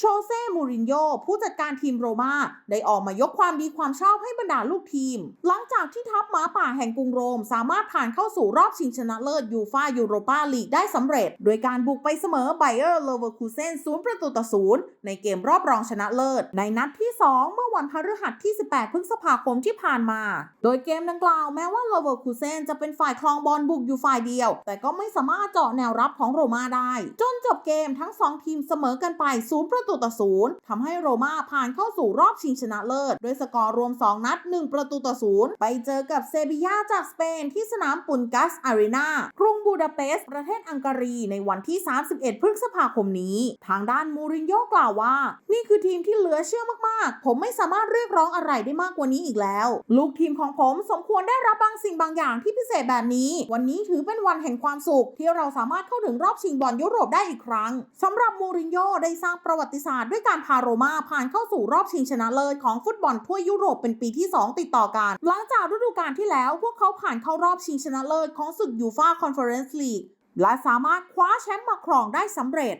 โชเซ่มูรินโญ่ผู้จัดการทีมโรมาได้ออกมายกความดีความชอบให้บรรดาลูกทีม หลังจากที่ทัพหมาป่าแห่งกรุงโรม สามารถผ่านเข้าสู่รอบชิงชนะเลิศยูฟายูโรปาลีกได้สำเร็จ โดยการบุกไปเสมอไบเออร์เลเวอร์คูเซนศูนย์ประตูต่อศูนย์ในเกมรอบรองชนะเลิศ ในนัดที่ 2 เมื่อ วันพฤหัสที่ 18 พฤษภาคมที่ผ่านมา โดยเกมดังกล่าวแม้ว่าเลเวอร์คูเซนจะเป็นฝ่ายครองบอลบุกอยู่ฝ่ายเดียว แต่ก็ไม่สามารถเจาะแนวรับของโรม่าได้ จนจบเกมทั้ง 2 ทีมเสมอกันไป 0 ประตูต่อศูนย์ทำให้โรม่าผ่านเข้าสู่รอบชิงชนะเลิศโดยสกอร์รวม 2 นัด 1 ประตูต่อศูนย์ไปเจอกับเซบียาจากสเปนที่สนามปุนกัสอารีนากรุงบูดาเปสต์ประเทศอังการีในวันที่ 31 พฤษภาคมนี้ ทางด้านมูรินโญ่กล่าวว่า นี่คือทีมที่เหลือเชื่อมากๆ ผมไม่สาามารถเรียกร้องอะไรได้มากกว่านี้อีกแล้ว ลูกทีมของผมสมควรได้รับบางสิ่งบางอย่างที่พิเศษแบบนี้ วันนี้ถือเป็นวันแห่งความสุข ที่เราสามารถเข้าถึงรอบชิงบอลยุโรปได้อีกครั้งสำหรับมูรินโญ่ได้สร้างประวัติศาสตร์ด้วยการพาโรมาผ่านเข้าสู่รอบชิงชนะเลิศของฟุตบอลทั่วยุโรปเป็นปีที่ 2 ติดต่อกัน หลังจากฤดูกาลที่แล้วพวกเขาผ่านเข้ารอบชิงชนะเลิศของศึกยูฟ่าคอนเฟอเรนซ์ลีกและสามารถคว้าแชมป์มาครองได้สำเร็จ